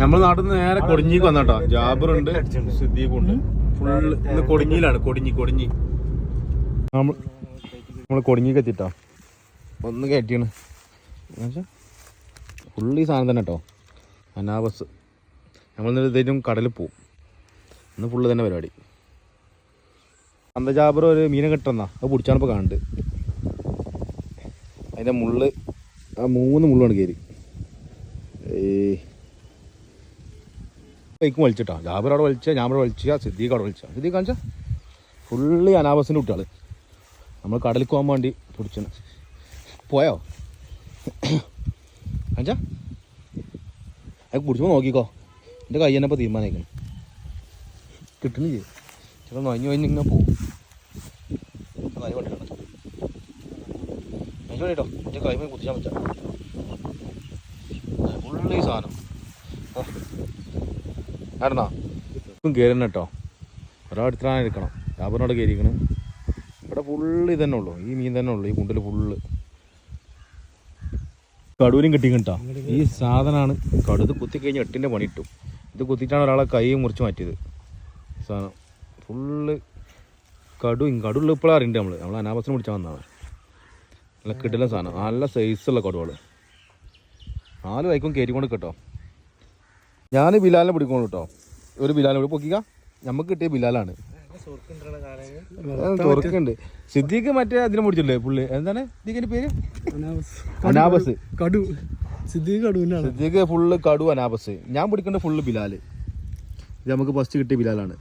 നമ്മളെ നാട്ടിൽ നിന്ന് നേരെ കൊടിഞ്ഞിക്ക് വന്നാട്ടോ. ജാബറുണ്ട് സിദ്ദീഖുണ്ട് ഫുള്ള് ഇന്ന് കൊടിഞ്ഞിയിലാണ് കൊടിഞ്ഞി കൊടിഞ്ഞി. നമ്മൾ നമ്മൾ കൊടിഞ്ഞിക്ക് എത്തിട്ടോ. ഒന്ന് കയറ്റിയാണ് ഫുള്ള് ഈ സാധനം തന്നെ കേട്ടോ. അനാബസ് നമ്മൾ ഇന്നലെ ഇതേറ്റും കടലിൽ പോവും. ഇന്ന് ഫുള്ള് തന്നെ പരിപാടി. അന്തജാബർ ഒരു മീനെ കിട്ടുന്ന. അത് പിടിച്ചാണ് ഇപ്പോൾ കാണുന്നത് അതിന്റെ മുള്ള് ആ മൂന്ന് മുള്ളാണ് കയറി. ഏയ്. ബൈക്കും വലിച്ചിട്ടാ? ജാബർ അവിടെ വലിച്ച ഞാൻ അവിടെ വലിച്ച സിദ്ദീഖ് അവിടെ വലിച്ച. സിദ്ദീഖ് കാണിച്ച? ഫുള്ള് അനാബസിന്റെ കുട്ടികൾ നമ്മൾ കടലിൽ പോകാൻ വേണ്ടി പിടിച്ചു പോയോ? കാണിച്ച? അത് പിടിച്ചപ്പോൾ നോക്കിക്കോ. എന്റെ കൈ തന്നെ ഇപ്പോൾ തീരുമാനിക്കണം കിട്ടണില്ലേ ചില നൊഞ്ഞു കഴിഞ്ഞ് ഇങ്ങനെ പോകും കൈ എന്റെ കൈ പോയി പറ്റാം പറ്റാ. ഫുള്ള് ഈ സാധനം. ഇപ്പം കയറുന്ന കേട്ടോ ഒരാടുത്താണ് എടുക്കണം ലാബറിനോട് കയറിയിരിക്കണം ഇവിടെ ഫുള്ള് ഇതന്നെ തന്നെ ഉള്ളൂ. ഈ മീൻ തന്നെ ഉള്ളൂ. ഈ കുണ്ടിൽ ഫുള്ള്. കടൂരും കിട്ടി കേട്ടോ ഈ സാധനമാണ് കടുത് കുത്തിക്കഴിഞ്ഞ് കുത്തി കഴിഞ്ഞ് എട്ടിന്റെ പണി ഇട്ടു ഇത് കുത്തിയിട്ടാണ് ഒരാളെ കൈ മുറിച്ച് മാറ്റിയത്. സാധനം. ഫുള്ള് കടു കടുള്ള ഇപ്പോഴാണ് അറിയണ്ട നമ്മൾ നമ്മൾ അനാബസിന് പിടിച്ചാൽ വന്നതാണ്. നല്ല കിട്ടില്ല സാധനം. നല്ല സൈസുള്ള കടുവകൾ നാല് വൈക്കും കയറ്റിക്കൊണ്ട് കേട്ടോ ഞാൻ ബിലാലിനെ പിടിക്കണം കേട്ടോ ഒരു ബിലാലിനെ പിടി പൊക്കിക്ക. നമുക്ക് കിട്ടിയ ബിലാലാണ്. ണ്ട് സിദ്ദീഖ് മറ്റേ അതിനെ പിടിച്ചില്ലേ പുള്ളി? എന്താണ് സിദ്ദീഖിന്റെ പേര്? അനാബസ്. കടു. സിദ്ദീഖ് കടുവിനാണ്. സിദ്ദീഖ് ഫുള്ള് കടു അനാബസ്. ഞാൻ പിടിക്കേണ്ട ഫുള്ള് ബിലാൽ. ഇത് നമുക്ക് ഫസ്റ്റ് കിട്ടിയ ബിലാലാണ്.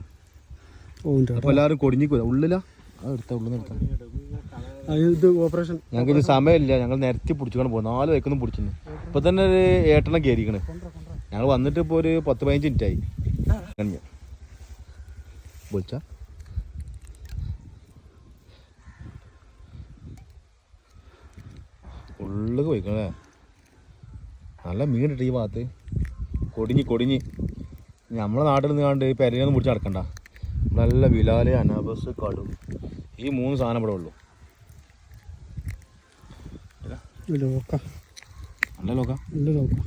അപ്പൊ എല്ലാവരും കൊടിഞ്ഞിക്കൂല ഉള്ളിലാ? എടുത്ത ഉള്ളിൽ ഇത് ഓപ്പറേഷൻ ഞങ്ങൾക്ക് സമയമില്ല. ഞങ്ങൾ നിരത്തി പിടിച്ചുകൊണ്ട് പോകും. നാല് വയ്ക്കൊന്നും പിടിച്ചിരുന്നു ഇപ്പൊ തന്നെ ഒരു ഏട്ടെണ്ണം കയറിക്കണ്. ഞങ്ങൾ വന്നിട്ട് ഇപ്പോൾ ഒരു പത്ത് പതിനഞ്ച് മിനിറ്റ് ആയി. വിളിച്ച? ഉള്ളു പോയിക്കണേ നല്ല മീൻ ഇട്ട് ഈ ഭാഗത്ത്. കൊടിഞ്ഞ് കൊടിഞ്ഞ്. നമ്മളെ നാട്ടിൽ നിന്ന് കണ്ട് പെരയൊന്നും പിടിച്ച് നടക്കണ്ട. നല്ല വിലാൽ അനാബസ് കടു. ഈ മൂന്ന് സാധനം ഇവിടെ ഉള്ളൂ. ലോക്ക നല്ല നോക്കാം നല്ല ലോക്ക.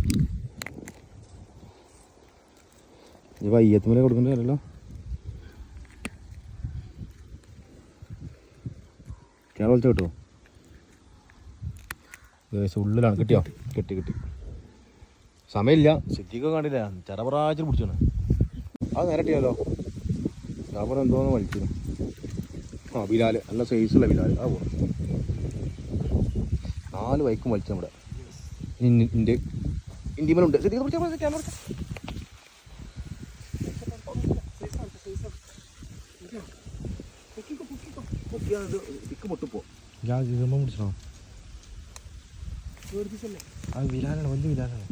ഈ വയ്യത്തുമല കൊടുക്കേണ്ടി വരല്ലോ കേരള വിളിച്ച കിട്ടുമോ ഉള്ളിലാണ്. കിട്ടിയോ? കിട്ടി കിട്ടി. സമയമില്ല. സിദ്ധിക്ക് കണ്ടില്ല? ചെറപറാച്ചിൽ പിടിച്ചാണ്. അത് നേരട്ടിയാലോ ചാപ്പറ എന്തോന്ന് വലിച്ചു ആ ബിലാൽ. നല്ല സൈസുള്ള ബിലാൽ. ആ പോകും നാല് ബൈക്കും വലിച്ചു നമ്മുടെ ഇന്ത്യ ഇന്ത്യയിലുണ്ട് സിദ്ധിക്ക് പിടിച്ചാൽ ക്യാമറ പൊട്ടിപ്പോ അത് വലിയ വിലാലാണ്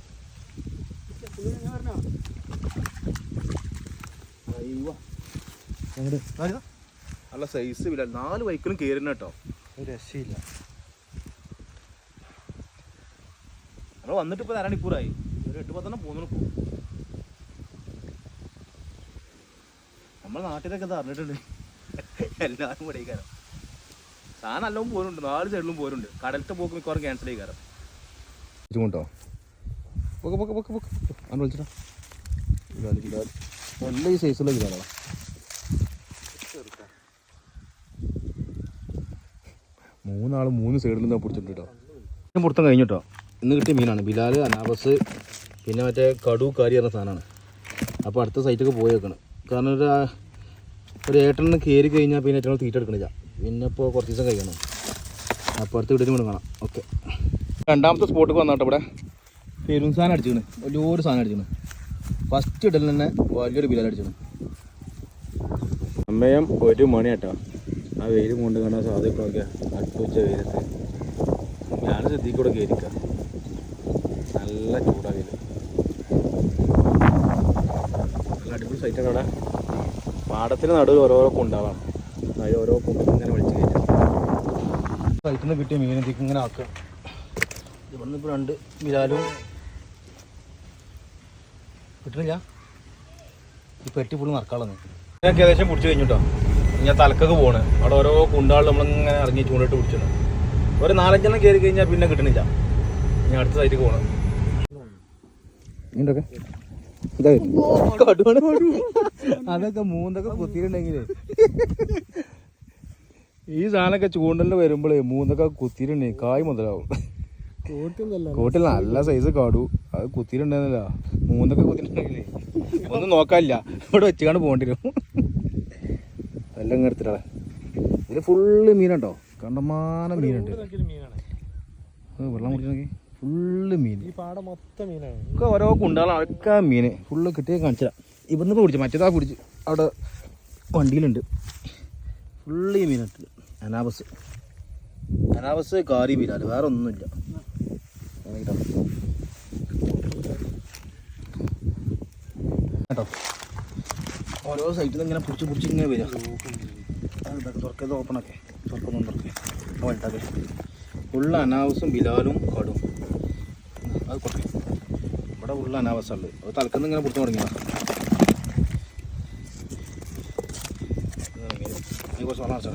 നല്ല സൈസ് വില നാല് ബൈക്കിലും കയറുന്ന കേട്ടോ ഒരു രക്ഷയില്ല. നമ്മൾ വന്നിട്ട് ഇപ്പോൾ അരണിക്കൂറായി ഒരു എട്ട് പത്തെണ്ണം പോകുന്നു പോകും നമ്മൾ നാട്ടിലൊക്കെ ഇത് അറിഞ്ഞിട്ടുണ്ട്. എല്ലാവരും പഠിക്കാരം സാധനം എല്ലാം പോരുണ്ട് നാല് സൈഡിലും പോരുണ്ട് കടലത്തെ പോക്ക് മിക്കവാറും ക്യാൻസൽ ചെയ്യിക്കാരം. കൊണ്ടോ പൊക്കെ പൊക്കെ പൊക്കെ പൊക്കെ. അങ്ങനെ വിളിച്ചിട്ടാ. നല്ല ഈ സൈസുള്ള ഇതാണോ. മൂന്നാൾ മൂന്ന് സൈഡിൽ നിന്ന് പിടിച്ചിട്ടുണ്ട് കേട്ടോ പുറത്തം കഴിഞ്ഞു കേട്ടോ ഇന്ന് കിട്ടിയ മീനാണ്. ബിലാൽ അനാബസ് പിന്നെ മറ്റേ കടു കാരി പറഞ്ഞ സാധനമാണ് അപ്പോൾ അടുത്ത സൈറ്റൊക്കെ പോയി വെക്കണം. കാരണം ഒരു ഏട്ടനെ ഒരു ഏട്ടെണ്ണം കയറി കഴിഞ്ഞാൽ പിന്നെ ഏറ്റവും തീറ്റ എടുക്കണില്ല. പിന്നെ ഇപ്പോൾ കുറച്ച് ദിവസം കഴിക്കണം അപ്പോൾ അടുത്ത് വീട്ടിൽ വീണ് കാണാം ഓക്കെ രണ്ടാമത്തെ സ്പോട്ടിൽ വന്നാട്ടോ ഇവിടെ. പെരും സാധനം അടിച്ചിക്കണ് വലിയൊരു സാധനം അടിച്ചിക്കണ് ഫസ്റ്റ് ഇടലിൽ തന്നെ വലിയൊരു ബിലാൽ അടിച്ചിക്കണ് സമയം ഒരു മണി കേട്ടോ ആ വെയിൽ കൊണ്ട് കാണാൻ സാധ്യതയൊക്കെ അടുപ്പുച്ച വെയിലത്ത് ഞാൻ ശ്രദ്ധിക്കൂടെ കയറിക്കാം നല്ല ചൂടാ നല്ല അടിപൊളി സൈറ്റാണ് അവിടെ. പാടത്തിന് നടുവിൽ ഓരോരോ കുണ്ടാവാം അതിൽ ഓരോ കുണ്ടൊക്കെ ഇങ്ങനെ വിളിച്ച് കയറ്റാം സൈറ്റിൽ നിന്ന് കിട്ടിയ മീനത്തേക്ക് ഇങ്ങനെ ആക്കുക. ഇവിടുന്ന് ഇപ്പോൾ രണ്ട് വിരാലും കിട്ടുന്നില്ല ഈ പെട്ടി ഫുള്ള് നടക്കാളന്ന് ഞാൻ ഏകദേശം പിടിച്ചു കഴിഞ്ഞിട്ടോ? ഞാൻ തലക്കൊക്കെ പോണ്. അവിടെ ഓരോ കുണ്ടാളിൽ നമ്മളിങ്ങനെ ഇറങ്ങി ചൂണ്ടിട്ട് പിടിച്ചത് ഒരു നാലഞ്ചെണ്ണം കയറി കഴിഞ്ഞാൽ പിന്നെ കിട്ടണില്ല. ഞാൻ അടുത്ത സൈറ്റിൽ പോകണം കടുവാണ് അതൊക്കെ മൂന്നൊക്കെ കുത്തിയിട്ടുണ്ടെങ്കിലേ. ഈ സാധനമൊക്കെ ചൂണ്ടലിന് വരുമ്പോഴേ മൂന്നൊക്കെ കുത്തിയിട്ടുണ്ടെങ്കിൽ കായ് മുതലാവും. കൂട്ടിൽ നല്ല സൈസ് കാടു. അത് കുത്തിയിട്ടുണ്ടെന്നല്ല. മൂന്നൊക്കെ കുത്തിയിട്ടുണ്ടെങ്കിലേ. ഒന്നും നോക്കാനില്ല. ഇവിടെ വെച്ചുകൊണ്ട് പോകേണ്ടി വരും. എല്ലാം ഇങ്ങനെ എടുത്തിട്ടാ. ഇതിൽ ഫുള്ള് മീനുണ്ടോ? കണ്ടമാനം മീനുണ്ട്. വെള്ളം വെള്ളം കുടിക്കണമെങ്കിൽ. ഫുള്ള് മീൻ. ഈ പാടം മൊത്തം മീനാണ്. ഒക്കെ ഓരോ കുണ്ടാളാണ് ഒക്കെ മീൻ. ഫുള്ള് കിട്ടിയ കാണിച്ചാ ഇവിടുന്ന് പിടിച്ചു മറ്റേതാ പിടിച്ച്. അവിടെ വണ്ടിയിലുണ്ട്. ഫുള്ള് ഈ മീനിട്ട് അനാബസ്. അനാബസ് കാരി മീനാല് വേറെ ഒന്നുമില്ല. കേട്ടോ? ഓരോ സൈറ്റിൽ നിന്ന് ഇങ്ങനെ പിടിച്ച് പിടിച്ച് ഇങ്ങനെ വരിക. തുറക്കത് ഓപ്പണൊക്കെ തുറക്കൊന്നും വലുതാക്കെ. ഫുള്ള് അനാവസും ബിലാലും കടും. അത് കുറയ്ക്കും ഇവിടെ ഉള്ള അനാവസ്ഥയുള്ളത് അത് തലക്കുന്ന ഇങ്ങനെ പിടിച്ചു തുടങ്ങിയതാണ് കുറച്ച് അടച്ചാ